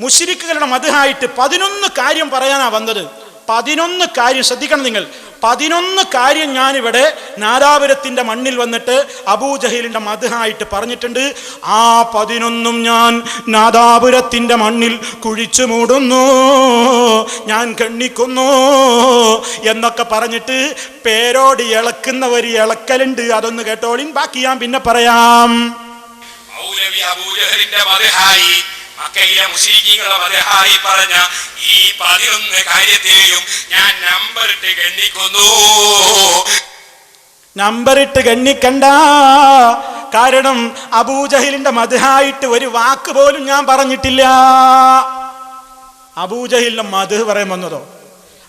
മുഷിരിക്കുകളുടെ മധുഹായിട്ട് പതിനൊന്ന് കാര്യം പറയാനാ വന്നത്. പതിനൊന്ന് കാര്യം ശ്രദ്ധിക്കണം നിങ്ങൾ. പതിനൊന്ന് കാര്യം ഞാനിവിടെ നാദാപുരത്തിന്റെ മണ്ണിൽ വന്നിട്ട് അബൂജഹീലിന്റെ മധുഹായിട്ട് പറഞ്ഞിട്ടുണ്ട്. ആ പതിനൊന്നും ഞാൻ നാദാപുരത്തിന്റെ മണ്ണിൽ കുഴിച്ചു മൂടുന്നു. ഞാൻ കണ്ണിക്കുന്നു എന്നൊക്കെ പറഞ്ഞിട്ട് പേരോട് ഇളക്കുന്ന ഒരു ഇളക്കലുണ്ട്. അതൊന്ന് കേട്ടോളിൻ. ബാക്കി ഞാൻ പിന്നെ പറയാം. മൗലവി മക്കയിലെ മുസ്ലിങ്ങളുടെ മതഹായി പറഞ്ഞ ഈ പതിനൊന്ന് കാര്യത്തെയും ഞാൻ നമ്പറിട്ട് ഗണ്ണിക്കുന്നു. നമ്പറിട്ട് ഗണ്ണിക്കണ്ട. കാരണം അബൂജഹിലിന്റെ മധുഹായിട്ട് ഒരു വാക്ക് പോലും ഞാൻ പറഞ്ഞിട്ടില്ല. അബൂജഹിലിന്റെ മധു പറയാൻ വന്നതോ?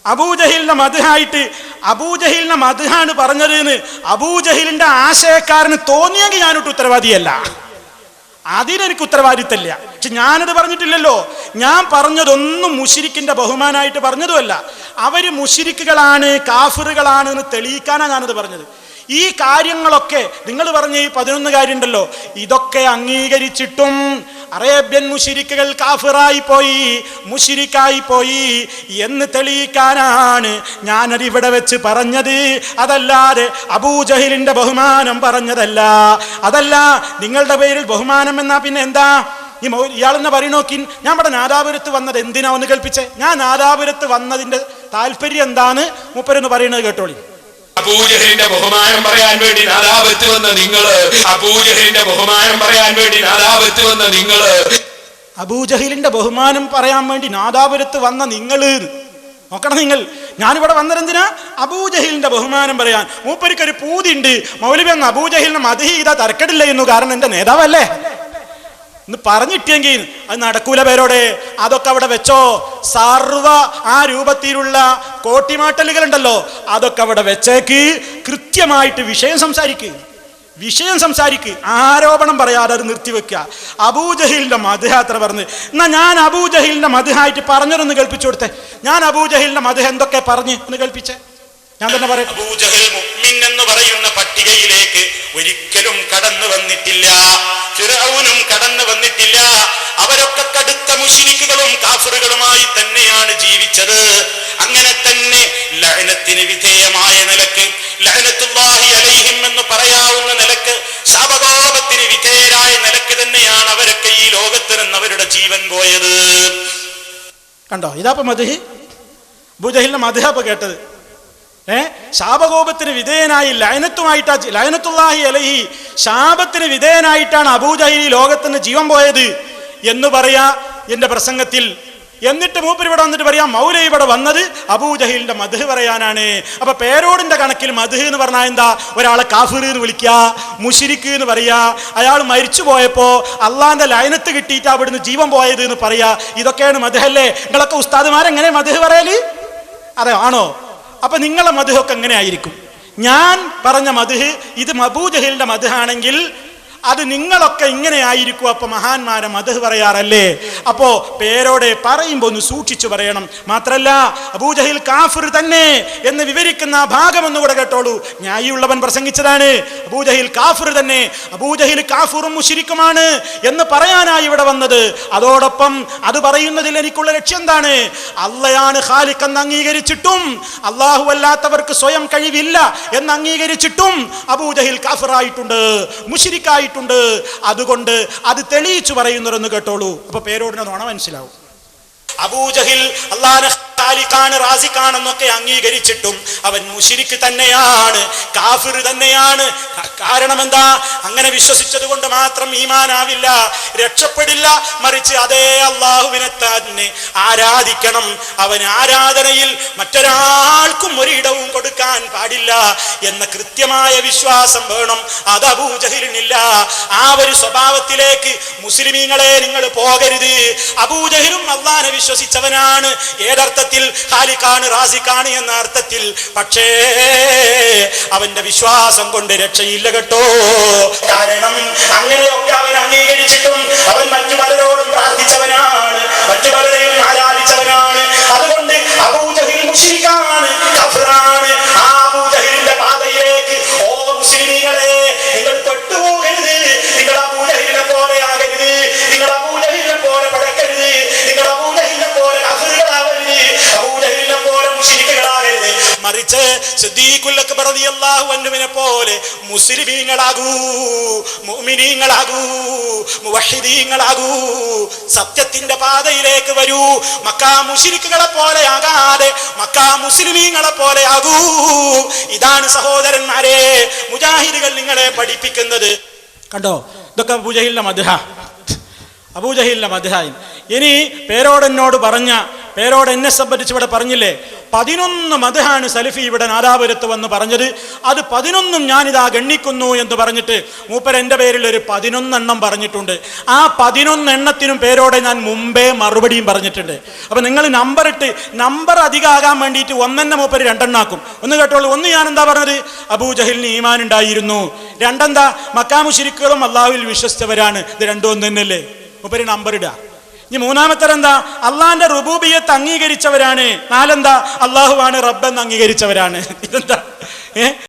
അബൂജഹിലിന്റെ മധുഹായിട്ട് അബൂജഹിലിന്റെ മധുഹാണ് പറഞ്ഞത് എന്ന് അബൂജഹിലിന്റെ ആശയക്കാരന് തോന്നിയെങ്കിൽ ഞാനൊട്ട് ഉത്തരവാദിയല്ല. അതിനെനിക്ക് ഉത്തരവാദിത്തമില്ല. പക്ഷെ ഞാനത് പറഞ്ഞിട്ടില്ലല്ലോ. ഞാൻ പറഞ്ഞതൊന്നും മുഷിരിക്കിന്റെ ബഹുമാനായിട്ട് പറഞ്ഞതുമല്ല. അവർ മുഷിരിക്കുകളാണ് കാഫറുകളാണ് എന്ന് തെളിയിക്കാനാണ് ഞാനത് പറഞ്ഞത്. ഈ കാര്യങ്ങളൊക്കെ നിങ്ങൾ പറഞ്ഞ ഈ പതിനൊന്ന് കാര്യമുണ്ടല്ലോ ഇതൊക്കെ അംഗീകരിച്ചിട്ടും അറേബ്യൻ മുഷിരിക്കുകൾ കാഫിറായി പോയി മുഷിരിക്കായി പോയി എന്ന് തെളിയിക്കാനാണ് ഞാനത് ഇവിടെ വെച്ച് പറഞ്ഞത്. അതല്ലാതെ അബൂജഹിലിന്റെ ബഹുമാനം പറഞ്ഞതല്ല. അതല്ല നിങ്ങളുടെ പേരിൽ ബഹുമാനം എന്നാ പിന്നെ എന്താ? ഈ മൗ ഇയാളെന്ന് പറയണോക്കിൻ ഞാൻ ഇവിടെ നാദാപുരത്ത് വന്നത് എന്തിനാ ഒന്ന് കൽപ്പിച്ചേ ഞാൻ നാദാപുരത്ത് വന്നതിന്റെ താല്പര്യം എന്താണ്? മൂപ്പരെന്ന് പറയുന്നത് കേട്ടോളി. അബൂജഹലിന്റെ ബഹുമാനം പറയാൻ വേണ്ടി നാദാപത്ത് വന്ന നിങ്ങൾ. അബൂജഹലിന്റെ ബഹുമാനം പറയാൻ വേണ്ടി നാദാപത്ത് വന്ന നിങ്ങൾ. അബൂജഹിലിന്റെ ബഹുമാനം പറയാൻ വേണ്ടി നാദാപുരത്ത് വന്ന നിങ്ങൾ. നോക്കണം നിങ്ങൾ. ഞാനിവിടെ വന്നതെന്തിനാ അബൂജഹിലിന്റെ ബഹുമാനം പറയാൻ. മൂപ്പരിക്കൊരു പൂതി ഉണ്ട് മൗലവി എന്ന അബൂജഹിലിനെ മതി ഇതാ തരക്കടില്ല എന്നു കാരണം എന്റെ നേതാവല്ലേ? എന്ന് പറഞ്ഞിട്ടെങ്കിൽ അത് നടക്കൂല പേരോടെ. അതൊക്കെ അവിടെ വെച്ചോ. സർവ ആ രൂപത്തിലുള്ള കോട്ടിമാട്ടലുകൾ ഉണ്ടല്ലോ അതൊക്കെ അവിടെ വെച്ചേക്ക്. കൃത്യമായിട്ട് വിഷയം സംസാരിക്കുക വിഷയം സംസാരിക്ക്. ആരോപണം പറയാതെ അത് നിർത്തിവെക്കുക. അബൂജഹിലിന്റെ മധുയാത്ര പറഞ്ഞ്. എന്നാ ഞാൻ അബൂജഹിലിന്റെ മധുഹായിട്ട് പറഞ്ഞൊന്ന് കേൾപ്പിച്ചു കൊടുത്തേ. ഞാൻ അബൂജഹിലിന്റെ മധു എന്തൊക്കെ പറഞ്ഞ്? ഒന്ന് കേൾപ്പിച്ചേ. ഞാൻ തന്നെ പറയാം. അബൂജഹൽ മുഅ്മിൻ എന്ന് പറയുന്ന പട്ടികയിലേക്ക് ഒരിക്കലും കടന്നു വന്നിട്ടില്ല. ഫിർഔനും കടന്നു വന്നിട്ടില്ല. അവരൊക്കെ കടുത്ത മുഷിരിക്കുകളും കാഫറുകളുമായി തന്നെയാണ് ജീവിച്ചത്. അങ്ങനെ തന്നെ ലഹനത്തിന് വിധേയമായ നിലയ്ക്ക് ലഅനത്തുല്ലാഹി അലൈഹിം എന്ന് പറയാവുന്ന നിലയ്ക്ക് ശാപകോപത്തിന് വിധേയരായ നിലയ്ക്ക് തന്നെയാണ് അവരൊക്കെ ഈ ലോകത്ത് നിന്ന് അവരുടെ ജീവൻ പോയത്. കണ്ടോ? ഇതാപ്പം അദ്ദേഹം അബൂജഹിലിന്റെ മധുഹപ്പ കേട്ടത്. ഏ? ശാപകോപത്തിന് വിധേയനായി ലയനത്തുമായിട്ടാ ലയനത്തുല്ലാഹി അലഹി ശാപത്തിന് വിധേയനായിട്ടാണ് അബൂജഹലി ലോകത്തിന് ജീവൻ പോയത് എന്ന് പറയാ എന്റെ പ്രസംഗത്തിൽ. എന്നിട്ട് മൂപ്പർ ഇവിടെ വന്നിട്ട് പറയാം മൗല ഇവിടെ വന്നത് അബൂജഹിലിന്റെ മധു പറയാനാണ്. അപ്പൊ പേരോടിന്റെ കണക്കിൽ മധു എന്ന് പറഞ്ഞാൽ എന്താ? ഒരാളെ കാഫിർ എന്ന് വിളിക്കുക മുഷിരിക്ക് എന്ന് പറയാ അയാൾ മരിച്ചു പോയപ്പോ അള്ളാന്റെ ലയനത്ത് കിട്ടിയിട്ട് അവിടുന്ന് ജീവൻ പോയത് എന്ന് പറയാ. ഇതൊക്കെയാണ് മധുഹല്ലേ? നിങ്ങളൊക്കെ ഉസ്താദുമാരെങ്ങനെ മധു പറയൽ? അതെ ആണോ? അപ്പൊ നിങ്ങളെ മധുഹൊക്കെ എങ്ങനെ ആയിരിക്കും ഞാൻ പറഞ്ഞ മധുഹ് ഇത് മബൂജഹിലിന്റെ മധുഹാണെങ്കിൽ അത് നിങ്ങളൊക്കെ ഇങ്ങനെ ആയിരിക്കും അപ്പൊ മഹാന്മാരെ മധു പറയാറല്ലേ? അപ്പോ പേരോടെ പറയുമ്പോ ഒന്ന് സൂക്ഷിച്ചു പറയണം. മാത്രല്ല അബൂജഹിൽ കാഫിർ തന്നെ എന്ന് വിവരിക്കുന്ന ഭാഗം ഒന്നുകൂടെ കേട്ടോളൂ. ന്യായിയുള്ളവൻ പ്രസംഗിച്ചതാണ്. അബൂജഹിൽ കാഫിർ തന്നെ. അബൂജഹിൽ കാഫിറും മുഷിരിക്കുമാണ് എന്ന് പറയാനായി ഇവിടെ വന്നത്. അതോടൊപ്പം അത് പറയുന്നതിൽ എനിക്കുള്ള ലക്ഷ്യം എന്താണ്? അള്ളയാണ് ഖാലിഖ് എന്ന് അംഗീകരിച്ചിട്ടും അള്ളാഹു അല്ലാത്തവർക്ക് സ്വയം കഴിവില്ല എന്ന് അംഗീകരിച്ചിട്ടും അബൂജഹിൽ കാഫിറായിട്ടുണ്ട് മുഷിരിക്കായിട്ടുണ്ട് അതുകൊണ്ട് അത് തെളിയിച്ചു പറയുന്നവരെന്ന് കേട്ടോളൂ. അപ്പൊ പേരോടിനെ നോണ മനസ്സിലാവും. അബൂജഹിൽ അള്ളാഹ് ഖാലിഖാണ് റാസിഖാണെന്നൊക്കെ അംഗീകരിച്ചിട്ടും അവൻ മുഷിരിക്ക് തന്നെയാണ് കാഫിർ തന്നെയാണ്. കാരണം എന്താ അങ്ങനെ വിശ്വസിച്ചത് കൊണ്ട് മാത്രം ഈമാനാവില്ല രക്ഷപ്പെടില്ല മറിച്ച് അതേ അള്ളാഹുവിനെ തന്നെ ആരാധിക്കണം. അവൻ ആരാധനയിൽ മറ്റൊരാൾക്കും ഒരിടവും കൊടുക്കാൻ പാടില്ല എന്ന കൃത്യമായ വിശ്വാസം വേണം. അത് അബൂജഹിലിനില്ല. ആ ഒരു സ്വഭാവത്തിലേക്ക് മുസ്ലിമീങ്ങളെ നിങ്ങൾ പോകരുത്. അബൂജഹിലും അള്ളാനെ വിശ്വസിച്ചവനാണ്. ഏതർത്ഥത്തിൽ ഖാലിഖാണ് റാസിക്കാണ് എന്ന അർത്ഥത്തിൽ. പക്ഷേ അവന്റെ വിശ്വാസം കൊണ്ട് രക്ഷയില്ല കേട്ടോ. കാരണം അങ്ങനെയൊക്കെ അവൻ അംഗീകരിച്ചിട്ടും അവൻ മറ്റു പലരോടും പ്രാർത്ഥിച്ചവനാണ്. മറ്റു പലരെയും പോലെ മുസ്ലിമീങ്ങളാകൂ മുഅ്മിനീങ്ങളാകൂ മുവഹിദീങ്ങളാകൂ സത്യത്തിന്റെ പാതയിലേക്ക് വരൂ. മക്കാ മുശ്രിക്കുകളെ പോലെ ആകാതെ മക്കാ മുസ്ലിമീങ്ങളെ പോലെ ആകൂ ഇതാണ് സഹോദരന്മാരെ മുജാഹിദുകൾ നിങ്ങളെ പഠിപ്പിക്കുന്നത്. കണ്ടോ? ഇതൊക്കെ അബൂജഹിലിന്റെ മധുഹ അബൂജഹിലിന്റെ മദ്ഹായി ഇനി പേരോടെന്നോട് പറഞ്ഞ പേരോട് എന്നെ സംബന്ധിച്ച് ഇവിടെ പറഞ്ഞില്ലേ? പതിനൊന്ന് മതഹാണ് സലഫി ഇവിടെ നാദാപുരത്ത് വന്ന് പറഞ്ഞത്. അത് പതിനൊന്നും ഞാനിതാ ഗണ്ണിക്കുന്നു എന്ന് പറഞ്ഞിട്ട് മൂപ്പർ എന്റെ പേരിൽ ഒരു പതിനൊന്നെണ്ണം പറഞ്ഞിട്ടുണ്ട്. ആ പതിനൊന്നെണ്ണത്തിനും പേരോടെ ഞാൻ മുമ്പേ മറുപടിയും പറഞ്ഞിട്ടുണ്ട്. അപ്പം നിങ്ങൾ നമ്പർ ഇട്ട് നമ്പർ അധികമാകാൻ വേണ്ടിയിട്ട് ഒന്നെന്നെ മൂപ്പർ രണ്ടെണ്ണാക്കും. ഒന്ന് കേട്ടോളൂ. ഒന്ന് ഞാൻ എന്താ പറഞ്ഞത് അബൂജഹിലിന് ഈമാൻ ഉണ്ടായിരുന്നു. രണ്ടെന്താ? മക്കാമുശിരിക്കുകളും അള്ളാഹുവിൽ വിശ്വസിച്ചവരാണ് ഇത് രണ്ടും ഒന്നല്ലേ മൂപ്പര് നമ്പർ ഇടുക ഇനി മൂന്നാമത്തെ എന്താ? അള്ളാന്റെ റുബൂബിയത്ത് അംഗീകരിച്ചവരാണ്. നാലെന്താ? അള്ളാഹുവാണ് റബ്ബെന്ന് അംഗീകരിച്ചവരാണ്. ഇതെന്താ? ഏ?